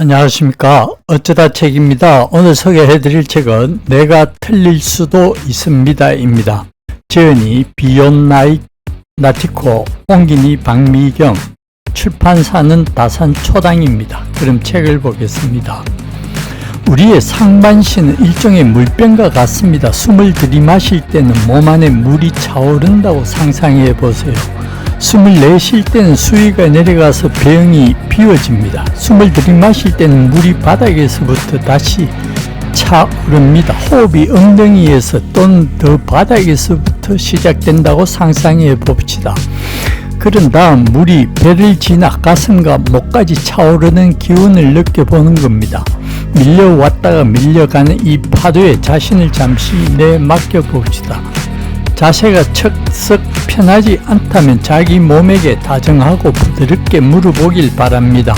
안녕하십니까. 어쩌다 책입니다. 오늘 소개해 드릴 책은 내가 틀릴 수도 있습니다 입니다. 재현이 비욘나이 나티코 옹기니 박미경 출판사는 다산 초당입니다. 그럼 책을 보겠습니다. 우리의 상반신은 일종의 물병과 같습니다. 숨을 들이마실 때는 몸 안에 물이 차오른다고 상상해 보세요. 숨을 내쉴 때는 수위가 내려가서 병이 비워집니다. 숨을 들이마실 때는 물이 바닥에서부터 다시 차오릅니다. 호흡이 엉덩이에서 또는 더 바닥에서부터 시작된다고 상상해 봅시다. 그런 다음 물이 배를 지나 가슴과 목까지 차오르는 기운을 느껴보는 겁니다. 밀려왔다가 밀려가는 이 파도에 자신을 잠시 내 맡겨봅시다. 자세가 척썩 편하지 않다면 자기 몸에게 다정하고 부드럽게 물어보길 바랍니다.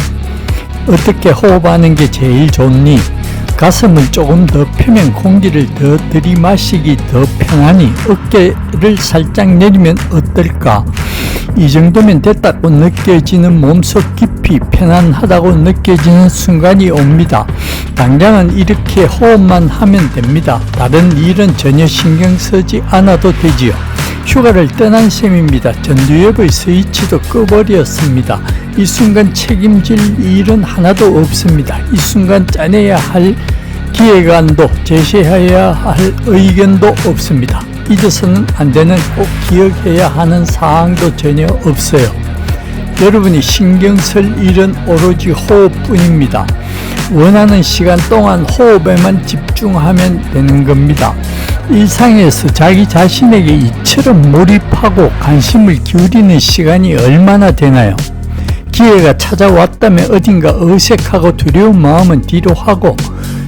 어떻게 호흡하는 게 제일 좋니? 가슴을 조금 더 펴면 공기를 더 들이마시기 더 편하니 어깨를 살짝 내리면 어떨까? 이 정도면 됐다고 느껴지는 몸속 깊이 편안하다고 느껴지는 순간이 옵니다. 당장은 이렇게 호흡만 하면 됩니다. 다른 일은 전혀 신경 쓰지 않아도 되지요. 휴가를 떠난 셈입니다. 전두엽의 스위치도 꺼버렸습니다. 이 순간 책임질 일은 하나도 없습니다. 이 순간 짜내야 할 기획안도 제시해야 할 의견도 없습니다. 잊어서는 안 되는 꼭 기억해야 하는 사항도 전혀 없어요. 여러분이 신경 쓸 일은 오로지 호흡뿐입니다. 원하는 시간 동안 호흡에만 집중하면 되는 겁니다. 일상에서 자기 자신에게 이처럼 몰입하고 관심을 기울이는 시간이 얼마나 되나요? 기회가 찾아왔다면 어딘가 어색하고 두려운 마음은 뒤로 하고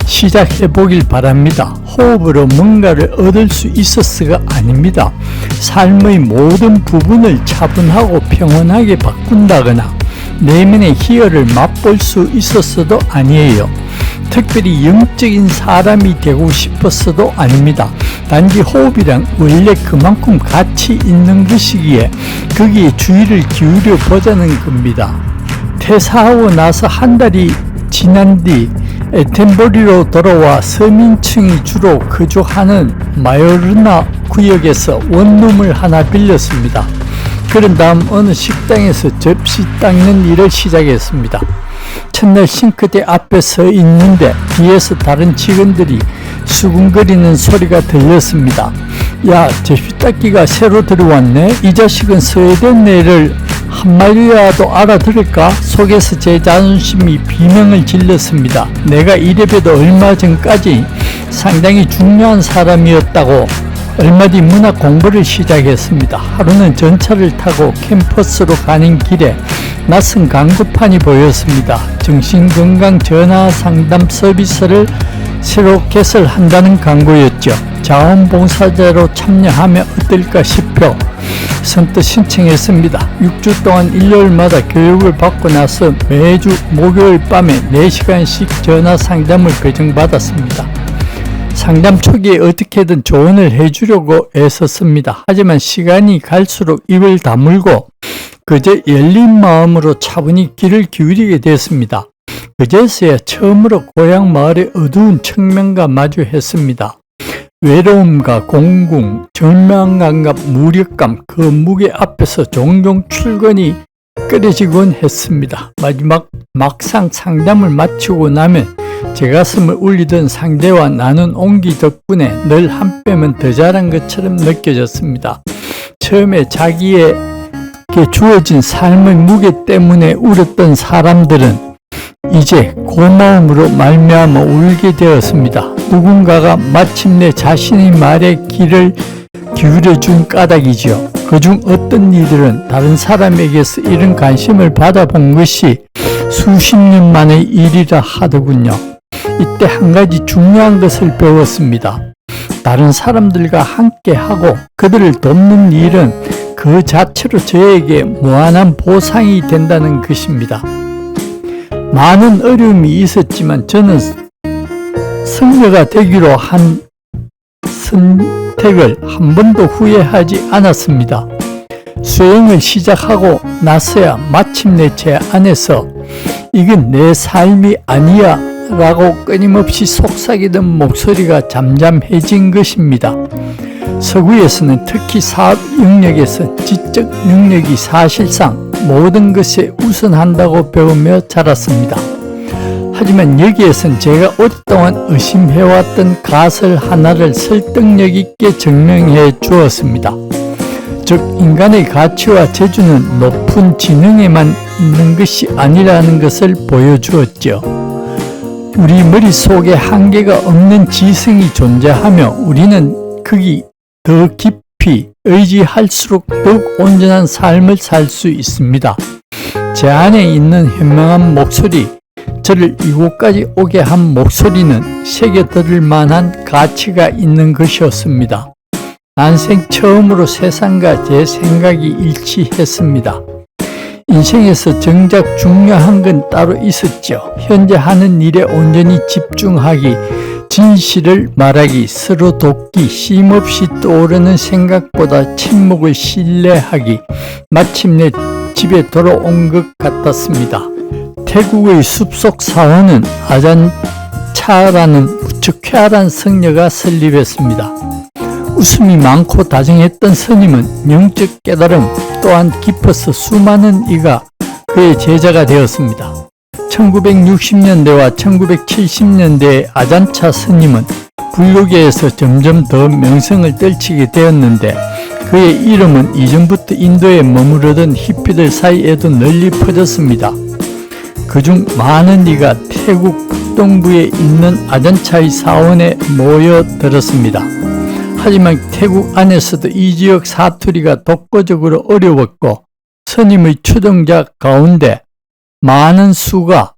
시작해 보길 바랍니다. 호흡으로 뭔가를 얻을 수 있었어가 아닙니다. 삶의 모든 부분을 차분하고 평온하게 바꾼다거나 내면의 희열을 맛볼 수 있었어도 아니에요. 특별히 영적인 사람이 되고 싶었어도 아닙니다. 단지 호흡이란 원래 그만큼 가치 있는 것이기에 거기에 주의를 기울여 보자는 겁니다. 퇴사하고 나서 한 달이 지난 뒤 에텐버리로 돌아와 서민층이 주로 거주하는 마요르나 구역에서 원룸을 하나 빌렸습니다. 그런 다음 어느 식당에서 접시 닦는 일을 시작했습니다. 첫날 싱크대 앞에 서 있는데 뒤에서 다른 직원들이 수근거리는 소리가 들렸습니다. 야, 접시 닦기가 새로 들어왔네? 이 자식은 스웨덴어를 한마디라도 알아들을까? 속에서 제 자존심이 비명을 질렀습니다. 내가 이래봬도 얼마 전까지 상당히 중요한 사람이었다고 얼마 뒤 문학 공부를 시작했습니다. 하루는 전차를 타고 캠퍼스로 가는 길에 낯선 광고판이 보였습니다. 정신건강 전화 상담 서비스를 새로 개설한다는 광고였죠. 자원봉사자로 참여하면 어떨까 싶어 선뜻 신청했습니다. 6주 동안 일요일마다 교육을 받고 나서 매주 목요일 밤에 4시간씩 전화 상담을 배정받았습니다. 상담 초기에 어떻게든 조언을 해주려고 애썼습니다. 하지만 시간이 갈수록 입을 다물고 그저 열린 마음으로 차분히 귀를 기울이게 됐습니다. 그제서야 처음으로 고향 마을의 어두운 측면과 마주했습니다. 외로움과 공궁, 절망감과 무력감, 그 무게 앞에서 종종 출근이 끓여지곤 했습니다. 마지막 막상 상담을 마치고 나면 제 가슴을 울리던 상대와 나눈 온기 덕분에 늘 한 뼘은 더 자란 것처럼 느껴졌습니다. 처음에 자기에게 주어진 삶의 무게 때문에 울었던 사람들은 이제 고마움으로 말미암아 울게 되었습니다. 누군가가 마침내 자신의 말에 귀를 기울여 준 까닭이지요. 그중 어떤 이들은 다른 사람에게서 이런 관심을 받아본 것이 수십 년 만의 일이라 하더군요. 이때 한 가지 중요한 것을 배웠습니다. 다른 사람들과 함께 하고 그들을 돕는 일은 그 자체로 저에게 무한한 보상이 된다는 것입니다. 많은 어려움이 있었지만 저는 승려가 되기로 한 선택을 한 번도 후회하지 않았습니다. 수행을 시작하고 나서야 마침내 제 안에서 이건 내 삶이 아니야 라고 끊임없이 속삭이던 목소리가 잠잠해진 것입니다. 서구에서는 특히 사업 영역에서 지적 능력이 사실상 모든 것에 우선한다고 배우며 자랐습니다. 하지만 여기에선 제가 오랫동안 의심해왔던 가설 하나를 설득력 있게 증명해 주었습니다. 즉, 인간의 가치와 재주는 높은 지능에만 있는 것이 아니라는 것을 보여주었죠. 우리 머릿속에 한계가 없는 지성이 존재하며 우리는 거기 더 깊이 의지할수록 더욱 온전한 삶을 살 수 있습니다. 제 안에 있는 현명한 목소리, 저를 이곳까지 오게 한 목소리는 새겨 들을 만한 가치가 있는 것이었습니다. 난생 처음으로 세상과 제 생각이 일치했습니다. 인생에서 정작 중요한 건 따로 있었죠. 현재 하는 일에 온전히 집중하기, 진실을 말하기, 서로 돕기, 쉼없이 떠오르는 생각보다 침묵을 신뢰하기, 마침내 집에 돌아온 것 같았습니다. 태국의 숲속 사원은 아잔차라는 무척 쾌활한 성녀가 설립했습니다. 웃음이 많고 다정했던 스님은 영적 깨달음 또한 깊어서 수많은 이가 그의 제자가 되었습니다. 1960년대와 1970년대의 아잔차 스님은 불교계에서 점점 더 명성을 떨치게 되었는데 그의 이름은 이전부터 인도에 머무르던 히피들 사이에도 널리 퍼졌습니다. 그중 많은 이가 태국 북동부에 있는 아잔차의 사원에 모여들었습니다. 하지만 태국 안에서도 이 지역 사투리가 독보적으로 어려웠고 스님의 추종자 가운데 많은 수가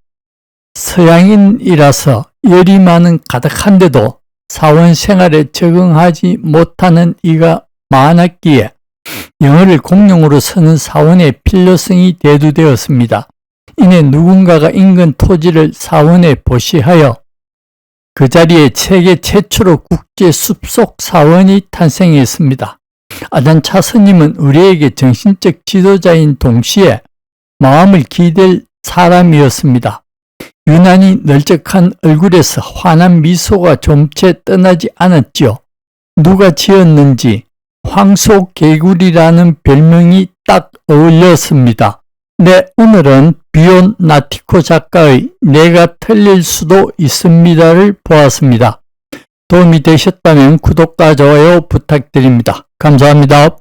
서양인이라서 열이 많은 가득한데도 사원 생활에 적응하지 못하는 이가 많았기에 영어를 공용으로 쓰는 사원의 필요성이 대두되었습니다. 이내 누군가가 인근 토지를 사원에 보시하여 그 자리에 세계 최초로 국제 숲속 사원이 탄생했습니다. 아잔차 스님은 우리에게 정신적 지도자인 동시에 마음을 기댈 사람이었습니다. 유난히 널쩍한 얼굴에서 환한 미소가 좀채 떠나지 않았지요. 누가 지었는지 황소 개구리라는 별명이 딱 어울렸습니다. 네, 오늘은 비온 나티코 작가의 내가 틀릴 수도 있습니다를 보았습니다. 도움이 되셨다면 구독과 좋아요 부탁드립니다. 감사합니다.